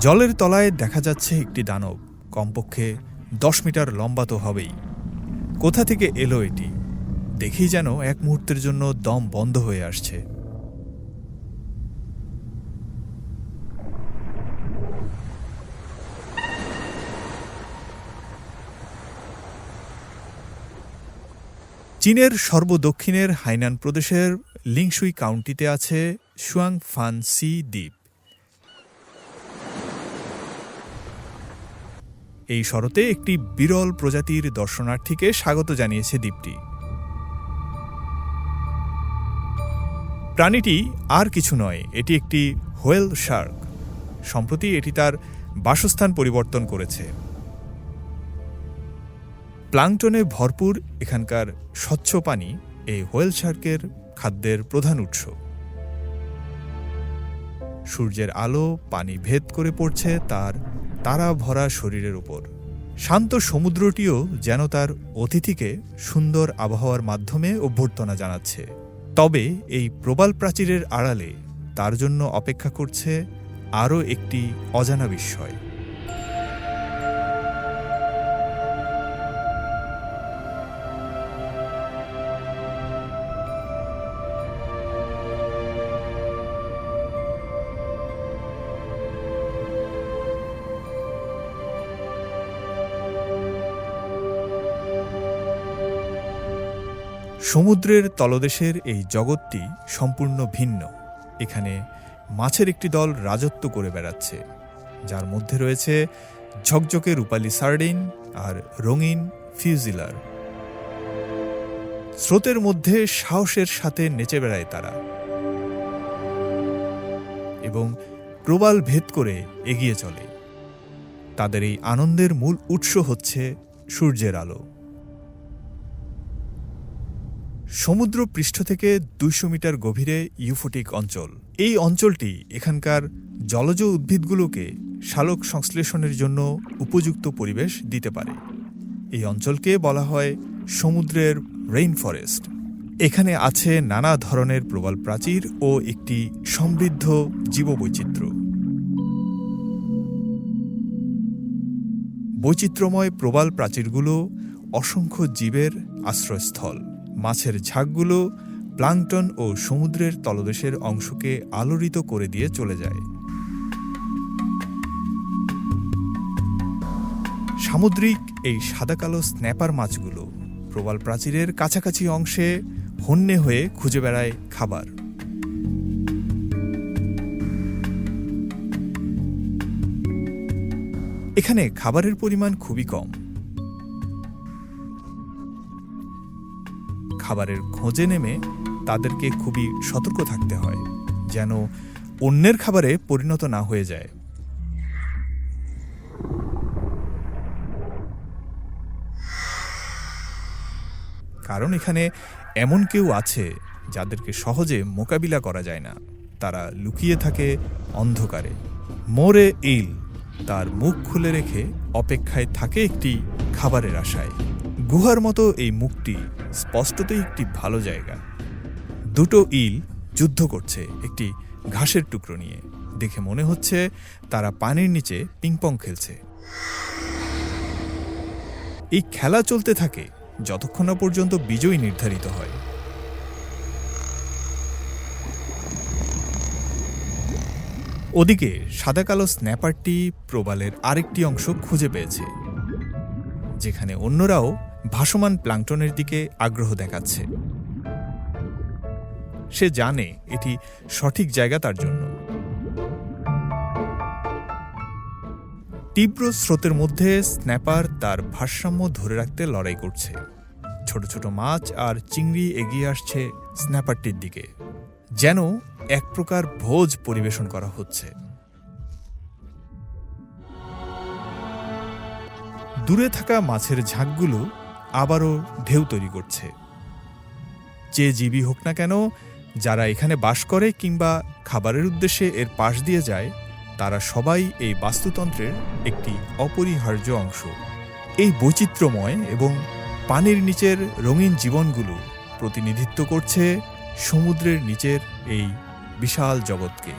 জলের তলায় দেখা যাচ্ছে একটি দানব। কমপক্ষে দশ মিটার লম্বা তো হবেই। কোথা থেকে এলো এটি? দেখেই যেন এক মুহূর্তের জন্য দম বন্ধ হয়ে আসছে। চীনের সর্বদক্ষিণের হাইনান প্রদেশের লিংসুই কাউন্টিতে আছে সুয়াং ফান সি দ্বীপ। এই শরতে একটি বিরল প্রজাতির দর্শনার্থীকে স্বাগত জানিয়েছে দ্বীপটি। প্রাণীটি আর কিছু নয়, এটি একটি হোয়েল শার্ক। সম্প্রতি এটি তার বাসস্থান পরিবর্তন করেছে। প্লাংটনে ভরপুর এখানকার স্বচ্ছ পানি এই হোয়েল শার্কের খাদ্যের প্রধান উৎস। সূর্যের আলো পানি ভেদ করে পড়ছে তার তারা ভরা শরীরের উপর। শান্ত সমুদ্রটিও যেন তার অতিথিকে সুন্দর আবহাওয়ার মাধ্যমে অভ্যর্থনা জানাচ্ছে। তবে এই প্রবাল প্রাচীরের আড়ালে তার জন্য অপেক্ষা করছে আরও একটি অজানা বিস্ময় সমুদ্রের তলদেশের এই জগৎটি সম্পূর্ণ ভিন্ন। এখানে মাছের একটি দল রাজত্ব করে বেড়াচ্ছে। যার মধ্যে রয়েছে ঝকঝকে রূপালী সার্ডিন আর রঙিন ফিউজিলার। স্রোতের মধ্যে সাহসের সাথে নেচে বেড়ায় তারা। এবং প্রবাল ভেদ করে এগিয়ে চলে। তাদের এই আনন্দের মূল উৎস হচ্ছে সূর্যের আলো। সমুদ্র পৃষ্ঠ থেকে দুইশো মিটার গভীরে ইউফোটিক অঞ্চল। এই অঞ্চলটি এখানকার জলজ উদ্ভিদগুলোকে শালক সংশ্লেষণের জন্য উপযুক্ত পরিবেশ দিতে পারে। এই অঞ্চলকে বলা হয় সমুদ্রের রেইন ফরেস্ট এখানে আছে নানা ধরনের প্রবাল প্রাচীর ও একটি সমৃদ্ধ জীববৈচিত্র্য। বৈচিত্র্যময় প্রবাল প্রাচীরগুলো অসংখ্য জীবের আশ্রয়স্থল। মাছের ঝাঁকগুলো প্লাংটন ও সমুদ্রের তলদেশের অংশকে আলোড়িত করে দিয়ে চলে যায়। সামুদ্রিক এই সাদা কালো স্ন্যাপার মাছগুলো প্রবাল প্রাচীরের কাছাকাছি অংশে হন্যে হয়ে খুঁজে বেড়ায় খাবার। এখানে খাবারের পরিমাণ খুবই কম। খাবারের খোঁজে নেমে তাদেরকে খুবই সতর্ক থাকতে হয়, যেন অন্যের খাবারে পরিণত না হয়ে যায়। কারণ এখানে এমন কেউ আছে যাদেরকে সহজে মোকাবিলা করা যায় না। তারা লুকিয়ে থাকে অন্ধকারে। মোরে ইল তার মুখ খুলে রেখে অপেক্ষায় থাকে একটি খাবারের আশায়। গুহার মতো এই মুখটি স্পষ্টতই একটি ভালো জায়গা। দুটো ইল যুদ্ধ করছে একটি ঘাসের টুকরো নিয়ে। দেখে মনে হচ্ছে তারা পানির নিচে পিংপং খেলছে। এই খেলা চলতে থাকে যতক্ষণ না পর্যন্ত বিজয়ী নির্ধারিত হয়। ওদিকে সাদা কালো স্ন্যাপারটি প্রবালের আরেকটি অংশ খুঁজে পেয়েছে, যেখানে অন্যরাও ভাসমান প্লাংটনের দিকে আগ্রহ দেখাচ্ছে। সে জানে এটি সঠিক জায়গা তার জন্য। তীব্র স্রোতের মধ্যে স্ন্যাপার তার ভারসাম্য ধরে রাখতে লড়াই করছে। ছোট ছোট মাছ আর চিংড়ি এগিয়ে আসছে স্ন্যাপারটির দিকে। যেন এক প্রকার ভোজ পরিবেশন করা হচ্ছে। দূরে থাকা মাছের ঝাঁকগুলো আবারও ঢেউ তৈরি করছে। যে জীবী হোক না কেন, যারা এখানে বাস করে কিংবা খাবারের উদ্দেশ্যে এর পাশ দিয়ে যায়, তারা সবাই এই বাস্তুতন্ত্রের একটি অপরিহার্য অংশ। এই বৈচিত্র্যময় এবং পানির নিচের রঙিন জীবনগুলো প্রতিনিধিত্ব করছে সমুদ্রের নিচের এই বিশাল জগৎকে।